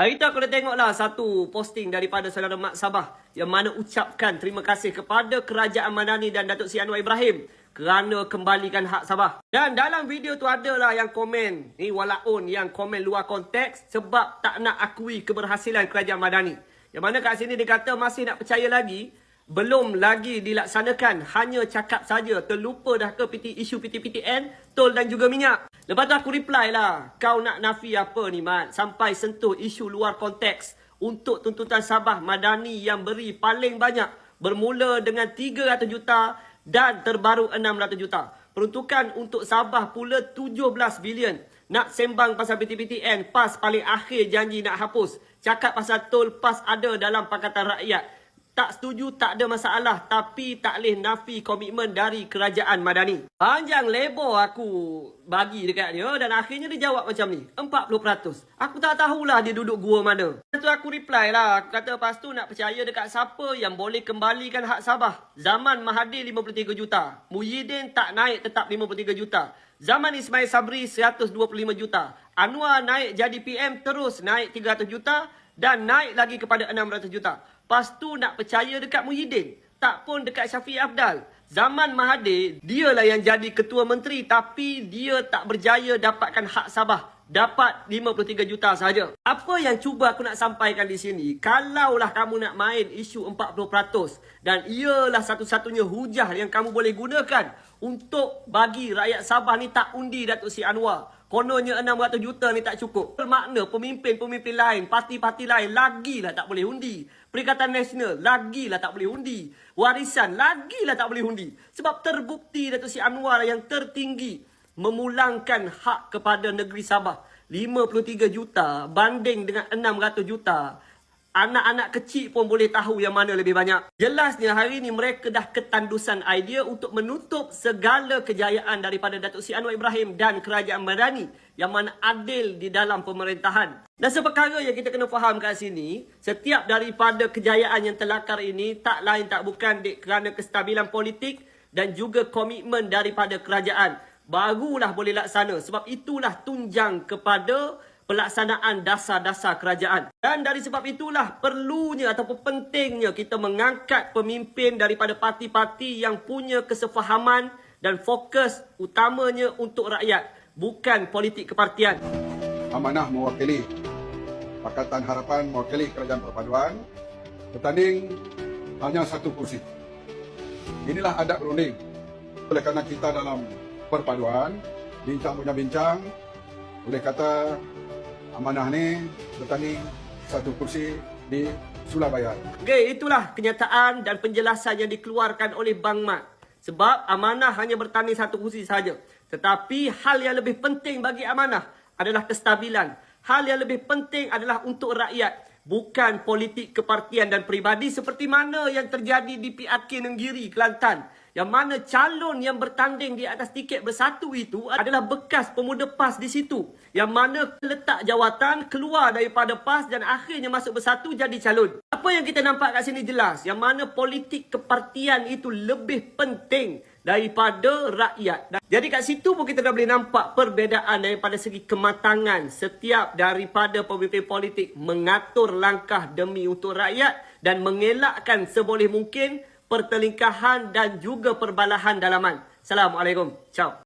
Hari tu aku dah tengok lah satu posting daripada saudara Mak Sabah yang mana ucapkan terima kasih kepada Kerajaan Madani dan Datuk Seri Anwar Ibrahim kerana kembalikan hak Sabah. Dan dalam video tu adalah yang komen, ni walaun yang komen luar konteks sebab tak nak akui keberhasilan Kerajaan Madani. Yang mana kat sini dia kata masih nak percaya lagi belum lagi dilaksanakan hanya cakap saja terlupa dah ke PT, isu PTPTN tol dan juga minyak lepas tu aku reply lah kau nak nafi apa ni Mat? Sampai sentuh isu luar konteks untuk tuntutan Sabah Madani yang beri paling banyak bermula dengan 300 juta dan terbaru 600 juta. Peruntukan untuk Sabah pula 17 bilion. Nak sembang pasal PTPTN PAS paling akhir janji nak hapus. Cakap pasal tol PAS ada dalam Pakatan Rakyat tak setuju tak ada masalah tapi tak boleh nafi komitmen dari kerajaan Madani. Panjang lebar aku bagi dekat dia dan akhirnya dia jawab macam ni. 40%. Aku tak tahulah dia duduk gua mana. Lepas tu aku reply lah. Aku kata lepas tu nak percaya dekat siapa yang boleh kembalikan hak Sabah. Zaman Mahathir 53 juta. Muhyiddin tak naik tetap 53 juta. Zaman Ismail Sabri 125 juta. Anwar naik jadi PM terus naik 300 juta dan naik lagi kepada 600 juta. Lepas tu nak percaya dekat Muhyiddin. Tak pun dekat Syafiq Abdal. Zaman Mahathir, dialah yang jadi ketua menteri tapi dia tak berjaya dapatkan hak Sabah. Dapat 53 juta saja. Apa yang cuba aku nak sampaikan di sini, kalaulah kamu nak main isu 40% dan ialah satu-satunya hujah yang kamu boleh gunakan untuk bagi rakyat Sabah ni tak undi Datuk Si Anwar. Kononnya 600 juta ni tak cukup. Bermakna pemimpin-pemimpin lain, parti-parti lain lagilah tak boleh undi. Perikatan Nasional lagilah tak boleh undi. Warisan lagilah tak boleh undi. Sebab terbukti Datuk Si Anwar yang tertinggi memulangkan hak kepada negeri Sabah. 53 juta banding dengan 600 juta. Anak-anak kecil pun boleh tahu yang mana lebih banyak. Jelasnya hari ini mereka dah ketandusan idea untuk menutup segala kejayaan daripada Datuk Si Anwar Ibrahim dan Kerajaan Madani yang mana adil di dalam pemerintahan. Dan seperkara yang kita kena faham kat sini, setiap daripada kejayaan yang terlakar ini tak lain tak bukan kerana kestabilan politik dan juga komitmen daripada kerajaan. Barulah boleh laksana sebab itulah tunjang kepada pelaksanaan dasar-dasar kerajaan. Dan dari sebab itulah perlunya ataupun pentingnya kita mengangkat pemimpin daripada parti-parti yang punya kesefahaman dan fokus utamanya untuk rakyat, bukan politik kepartian. Amanah mewakili Pakatan Harapan mewakili Kerajaan Perpaduan bertanding hanya satu kursi. Inilah adat berunding. Oleh kerana kita dalam perpaduan, bincang punya bincang, boleh kata amanah ni bertanding satu kursi di Surabaya. Okey, itulah kenyataan dan penjelasan yang dikeluarkan oleh Bang Mat. Sebab amanah hanya bertanding satu kursi saja. Tetapi hal yang lebih penting bagi amanah adalah kestabilan. Hal yang lebih penting adalah untuk rakyat. Bukan politik kepartian dan peribadi seperti mana yang terjadi di PRK Nenggiri, Kelantan yang mana calon yang bertanding di atas tiket bersatu itu adalah bekas pemuda PAS di situ. Yang mana letak jawatan keluar daripada PAS dan akhirnya masuk bersatu jadi calon. Apa yang kita nampak kat sini jelas. Yang mana politik kepartian itu lebih penting daripada rakyat. Jadi kat situ pun kita dah boleh nampak perbezaan daripada segi kematangan setiap daripada pemimpin politik mengatur langkah demi untuk rakyat dan mengelakkan seboleh mungkin pertelingkahan dan juga perbalahan dalaman. Assalamualaikum. Ciao.